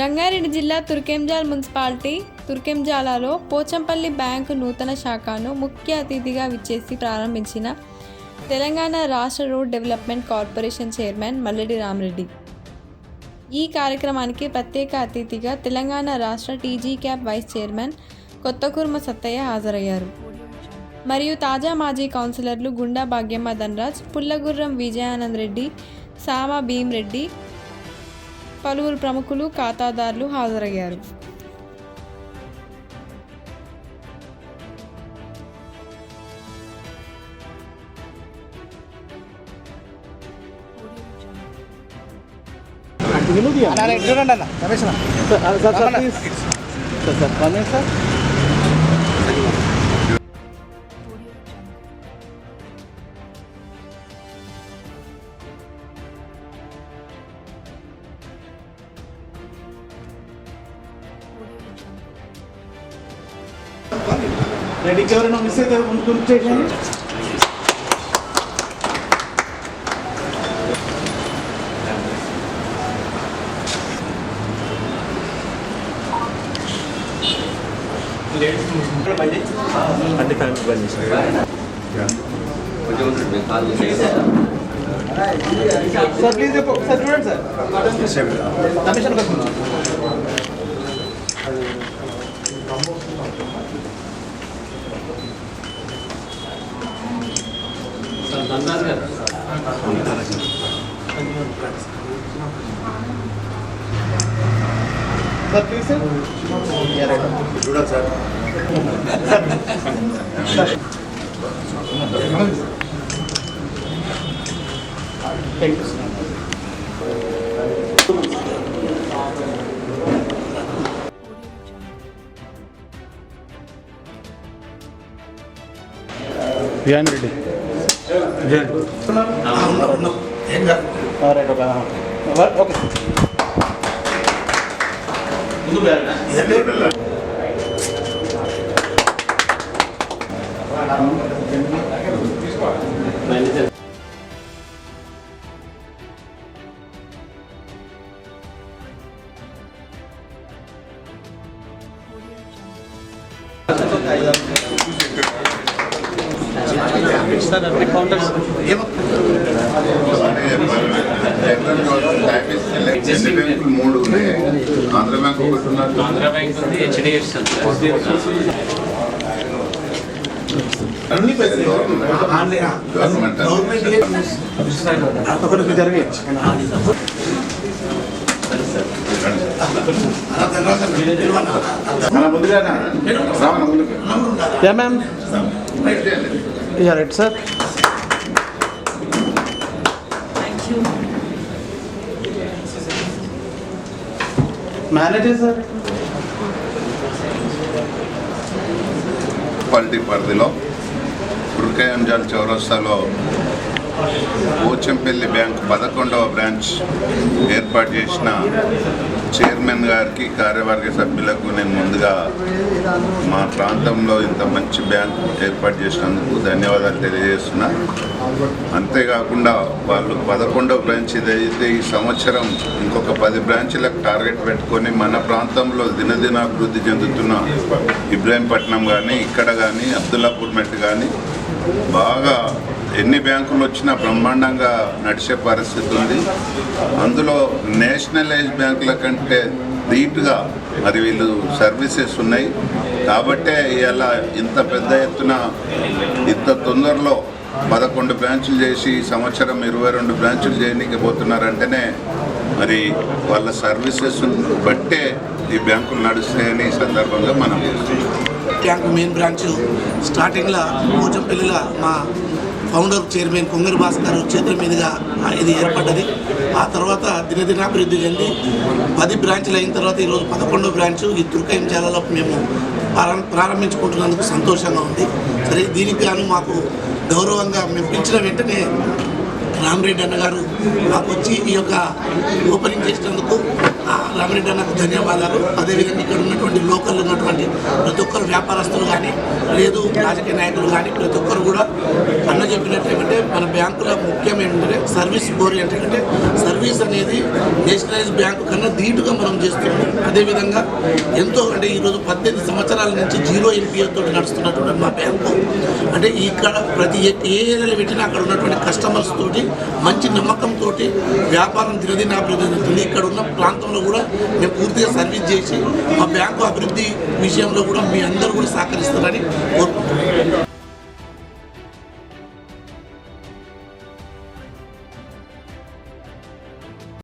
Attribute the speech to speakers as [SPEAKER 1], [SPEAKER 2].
[SPEAKER 1] రంగారెడ్డి జిల్లా తుర్కెంజాల్ మున్సిపాలిటీ తుర్కెంజాలలో పోచంపల్లి బ్యాంకు నూతన శాఖను ముఖ్య అతిథిగా విచ్చేసి ప్రారంభించిన తెలంగాణ రాష్ట్ర road development corporation chairman Malledi Ramareddy. ఈ కార్యక్రమానికి ప్రత్యేక అతిథిగా తెలంగాణ రాష్ట్ర TG CAB vice chairman Kothakurma Sattaiah హాజరయ్యారు. మరియు తాజా మాజీ కౌన్సిలర్లు గుండా భాగ్యమ్మ ధనరాజ్ పుల్లగుర్రం విజయానంద్ రెడ్డి సామ భీమ్ రెడ్డి పలువురు ప్రముఖులు ఖాతాదారులు హాజరయ్యారు.
[SPEAKER 2] అన్న. ఇటు చూడండి అన్న Ramesh
[SPEAKER 3] sir sir sir sir రెడ్డికి ఎవరైనా మిస్ అయితే గుర్తు చేయండి.
[SPEAKER 4] అంటే family bandh
[SPEAKER 3] sir please sir చూడండి సార్ కమిషన్ కోసం సార్ ప్లీజ్ సార్
[SPEAKER 2] చూడాలి sir
[SPEAKER 3] thank you Vijayan Reddy. Okay okay
[SPEAKER 5] ఎన్ని బ్యాంకులు మూడు ఉన్నాయి ఆంధ్ర బ్యాంక్ ఒకటి
[SPEAKER 6] ఆంధ్ర బ్యాంక్ ఉంది. హెచ్డిఎఫ్సి
[SPEAKER 3] అన్ని
[SPEAKER 5] గవర్నమెంట్. ముందుగా ముందుకు.
[SPEAKER 3] Yeah
[SPEAKER 5] right
[SPEAKER 3] sir manager sir
[SPEAKER 5] municipality పరిధిలో దుర్గాయంజాల్ చౌరస్తాలో పోచంపల్లి బ్యాంక్ పదకొండవ బ్రాంచ్ ఏర్పాటు చేసిన చైర్మన్ గారికి కార్యవర్గ సభ్యులకు నేను ముందుగా మా ప్రాంతంలో ఇంత మంచి బ్యాంక్ ఏర్పాటు చేసినందుకు ధన్యవాదాలు తెలియజేస్తున్నా. అంతేకాకుండా వాళ్ళు పదకొండవ బ్రాంచ్ ఇదైతే ఈ సంవత్సరం ఇంకొక పది బ్రాంచీలకు టార్గెట్ పెట్టుకొని మన ప్రాంతంలో దినదినాభివృద్ధి చెందుతున్న ఇబ్రాహీంపట్నం కానీ ఇక్కడ కానీ అబ్దుల్లాపూర్ మెట్ కానీ బాగా ఎన్ని బ్యాంకులు వచ్చినా బ్రహ్మాండంగా నడిచే పరిస్థితి ఉంది. అందులో నేషనలైజ్ బ్యాంకుల కంటే ధీటుగా మరి వీళ్ళు సర్వీసెస్ ఉన్నాయి. కాబట్టే ఇలా ఇంత పెద్ద ఎత్తున ఇంత తొందరలో పదకొండు బ్రాంచులు చేసి సంవత్సరం ఇరవై రెండు బ్రాంచులు చేయనికపోతున్నారంటేనే మరి వాళ్ళ సర్వీసెస్ బట్టే ఈ బ్యాంకులు నడుస్తాయని సందర్భంగా మనం
[SPEAKER 2] బ్యాంక్ మెయిన్ బ్రాంచ్ స్టార్టింగ్లో పోచంపల్లిలో మా ఫౌండర్ చైర్మన్ కొంగరి భాస్కర్ చేతుల మీదుగా ఇది ఏర్పడ్డది. ఆ తర్వాత దినదినాభివృద్ధి చెంది పది బ్రాంచ్లు అయిన తర్వాత ఈరోజు పదకొండో బ్రాంచ్ ఈ దుర్గం జిల్లాలో మేము ప్రారం- ప్రారంభించుకుంటున్నందుకు సంతోషంగా ఉంది. సరే దీనికి గాను మాకు గౌరవంగా మేము పిలిచిన వెంటనే రామరెడ్డి అన్న గారు మాకు వచ్చి ఈ యొక్క ఓపెనింగ్ చేసినందుకు ఆ రామరెడ్డి అన్నకు ధన్యవాదాలు. అదేవిధంగా ఇక్కడ ఉన్నటువంటి లోకల్ ఉన్నటువంటి ప్రతి ఒక్కరు వ్యాపారస్తులు కానీ లేదు రాజకీయ నాయకులు కానీ ప్రతి ఒక్కరు కూడా అన్న చెప్పినట్టు ఏమంటే మన బ్యాంకుల ముఖ్యం ఏంటంటే సర్వీస్ ఓరియంటెడ్ అంటే సర్వీస్ అనేది నేషనలైజ్ బ్యాంకు కన్నా ధీటుగా మనం చేస్తున్నాం. అదేవిధంగా ఎంతో అంటే ఈరోజు పద్దెనిమిది సంవత్సరాల నుంచి జీరో ఎన్పిఏ తోటి నడుస్తున్నటువంటి మా బ్యాంకు అంటే ఇక్కడ ప్రతి ఏ ఏ ఏరియాలో పెట్టినా అక్కడ ఉన్నటువంటి కస్టమర్స్ తోటి మంచి నమ్మకంతో వ్యాపారం దినదినాభివృద్ధి చెందుతుంది. ఇక్కడ ఉన్న ప్రాంతంలో కూడా మేము పూర్తిగా సర్వీస్ చేసి మా బ్యాంకు అభివృద్ధి విషయంలో కూడా మీ అందరూ కూడా సహకరిస్తారని కోరుకుంటున్నాను